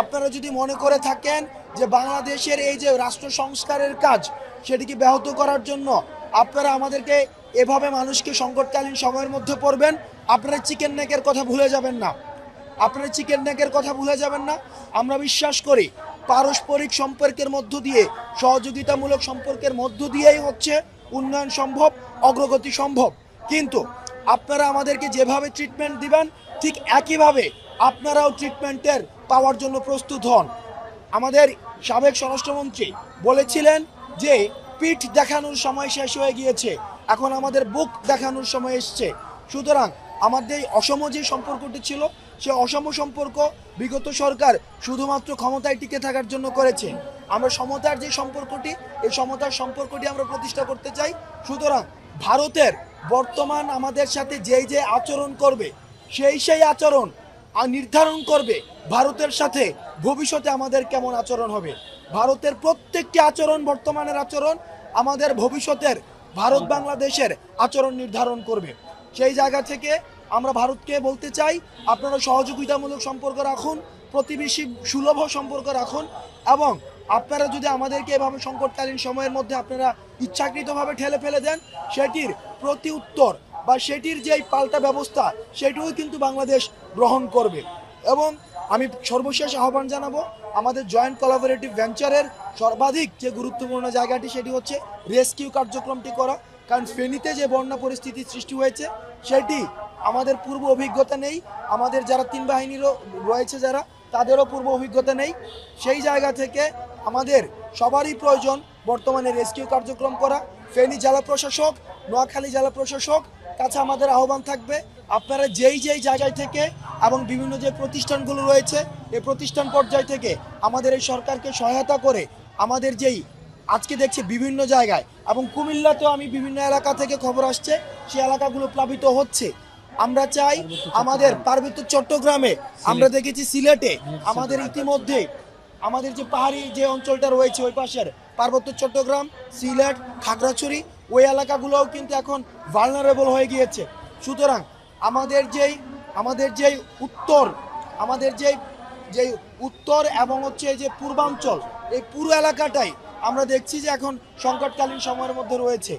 আপনারা যদি মনে করে থাকেন যে বাংলাদেশের এই যে রাষ্ট্র সংস্কারের কাজ সেটিকে ব্যাহত করার জন্য আপনারা আমাদেরকে এভাবে মানুষকে সংকটকালীন সময়ের মধ্যে পড়বেন? আপনারা চিকেন নেকের কথা ভুলে যাবেন না। আপনারা চিকেন নেকের কথা ভুলে যাবেন না। আমরা বিশ্বাস করি, পারস্পরিক সম্পর্কের মধ্য দিয়ে, সহযোগিতামূলক সম্পর্কের মধ্য দিয়েই হচ্ছে উন্নয়ন সম্ভব, অগ্রগতি সম্ভব। কিন্তু আপনারা আমাদেরকে যেভাবে ট্রিটমেন্ট দিবেন, ঠিক একইভাবে আপনারাও ট্রিটমেন্টের পাওয়ার জন্য প্রস্তুত হন। আমাদের সাবেক স্বরাষ্ট্রমন্ত্রী বলেছিলেন যে, পিঠ দেখানোর সময় শেষ হয়ে গিয়েছে। এখন আমাদের বুক দেখানোর সময় এসছে। সুতরাং আমাদের অসম যে সম্পর্কটি ছিল, সে অসম সম্পর্ক বিগত সরকার শুধুমাত্র ক্ষমতায় টিকে থাকার জন্য করেছে। আমরা সমতার যে সম্পর্কটি, এই সমতার সম্পর্কটি আমরা প্রতিষ্ঠা করতে চাই। সুতরাং ভারতের বর্তমান আমাদের সাথে যেই যে আচরণ করবে, সেই সেই আচরণ নির্ধারণ করবে। ভারতের সাথে ভবিষ্যতে আমাদের কেমন আচরণ হবে? ভারতের প্রত্যেকটি আচরণ, বর্তমানের আচরণ আমাদের ভবিষ্যতের ভারত বাংলাদেশের আচরণ নির্ধারণ করবে। সেই জায়গা থেকে আমরা ভারতকে বলতে চাই, আপনারা সহযোগিতামূলক সম্পর্ক রাখুন, প্রতিবেশী সুলভ সম্পর্ক রাখুন এবং আপনারা যদি আমাদেরকে এভাবে সংকটকালীন সময়ের মধ্যে আপনারা ইচ্ছাকৃতভাবে ঠেলে ফেলে দেন, সেটির প্রতি উত্তর বা সেটির যে পাল্টা ব্যবস্থা, সেটিও কিন্তু বাংলাদেশ গ্রহণ করবে। এবং আমি সর্বশেষ আহ্বান জানাব আমাদের জয়েন্ট কোলাবোরেটিভ ভেঞ্চারের সর্বাধিক যে গুরুত্বপূর্ণ জায়গাটি সেটি হচ্ছে রেস্কিউ কার্যক্রমটি করা। কারণ ফেনীতে যে বন্যা পরিস্থিতি সৃষ্টি হয়েছে, সেটি আমাদের পূর্ব অভিজ্ঞতা নেই। আমাদের যারা তিন বাহিনীরও রয়েছে যারা, তাদেরও পূর্ব অভিজ্ঞতা নেই। সেই জায়গা থেকে আমাদের সবারই প্রয়োজন বর্তমানে রেস্কিউ কার্যক্রম করা। ফেনী জেলা প্রশাসক নোয়াখালী জেলা প্রশাসক কাছে আমাদের আহ্বান থাকবে আপনারা যেই যেই জায়গায় থেকে এবং বিভিন্ন যে প্রতিষ্ঠানগুলো রয়েছে এই প্রতিষ্ঠান পর্যায় থেকে আমাদের এই সরকারকে সহায়তা করে আমাদের যেই আজকে দেখছি বিভিন্ন জায়গায় এবং কুমিল্লাতেও আমি বিভিন্ন এলাকা থেকে খবর আসছে সেই এলাকাগুলো প্লাবিত হচ্ছে। আমরা চাই আমাদের পার্বত্য চট্টগ্রামে আমরা দেখেছি সিলেটে আমাদের ইতিমধ্যে আমাদের যে পাহাড়ি যে অঞ্চলটা রয়েছে ওই পাশের পার্বত্য চট্টগ্রাম, সিলেট, খাগড়াছড়ি, ওই এলাকাগুলোও কিন্তু এখন ভালনারেবল হয়ে গিয়েছে। সুতরাং আমাদের যেই আমাদের যেই উত্তর, আমাদের যেই যেই উত্তর এবং হচ্ছে যে পূর্বাঞ্চল, এই পুরো এলাকাটাই আমরা দেখছি যে এখন সংকটকালীন সময়ের মধ্যে রয়েছে।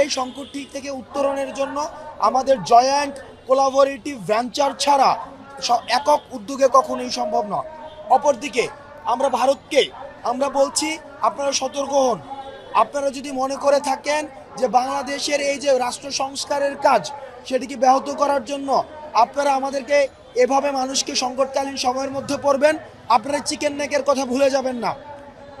এই সংকটটি থেকে উত্তরণের জন্য আমাদের জয়েন্ট কোলাবোরেটিভ ভেঞ্চার ছাড়া একক উদ্যোগে কখনোই সম্ভব নয়। অপরদিকে আমরা ভারতকে আমরা বলছি আপনারা সতর্ক হন। আপনারা যদি মনে করে থাকেন যে বাংলাদেশের এই যে রাষ্ট্র সংস্কারের কাজ, সেটিকে ব্যাহত করার জন্য আপনারা আমাদেরকে এভাবে মানুষকে সংকটকালীন সময়ের মধ্যে পড়বেন, আপনারা চিকেন নেকের কথা ভুলে যাবেন না।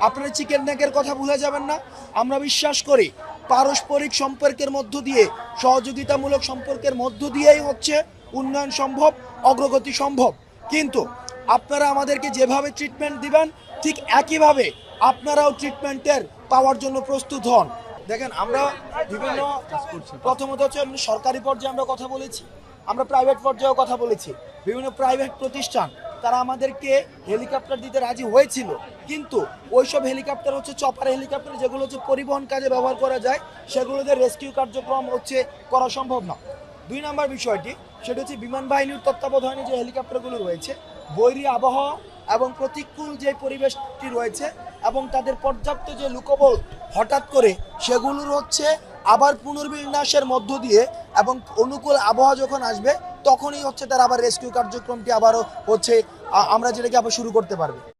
আপনারা চিকেন নেকের কথা ভুলে যাবেন না। আমরা বিশ্বাস করি, পারস্পরিক সম্পর্কের মধ্য দিয়ে, সহযোগিতামূলক সম্পর্কের মধ্য দিয়েই হচ্ছে উন্নয়ন সম্ভব, অগ্রগতি সম্ভব। কিন্তু আপনারা আমাদেরকে যেভাবে ট্রিটমেন্ট দিবেন, ঠিক একইভাবে আপনারাও ট্রিটমেন্টের পাওয়ার জন্য প্রস্তুত হন। দেখেন, আমরা বিভিন্ন প্রথমত হচ্ছে সরকারি পর্যায়ে আমরা কথা বলেছি, আমরা প্রাইভেট পর্যায়েও কথা বলেছি, বিভিন্ন প্রাইভেট প্রতিষ্ঠান, তারা আমাদেরকে হেলিকপ্টার দিতে রাজি হয়েছিল, কিন্তু ওইসব হেলিকপ্টার হচ্ছে চপার হেলিকপ্টার যেগুলো হচ্ছে পরিবহন কাজে ব্যবহার করা যায় সেগুলোতে রেস্কিউ কার্যক্রম হচ্ছে করা সম্ভব না। দুই নম্বর বিষয়টি, সেটা হচ্ছে বিমান বাহিনীর তত্ত্বাবধানে যে হেলিকপ্টারগুলো রয়েছে বৈরী আবহাওয়া এবং প্রতিকূল যে পরিবেশটি রয়েছে এবং তাদের পর্যাপ্ত যে লুকবল হঠাৎ করে সেগুলোর হচ্ছে আবার পুনর্বিন্যাসের মধ্য দিয়ে এবং অনুকূল আবহাওয়া যখন আসবে, তখনই হচ্ছে তার আবার রেস্কিউ কার্যক্রমটি আবারও হচ্ছে আমরা যেটাকে আবার শুরু করতে পারবে।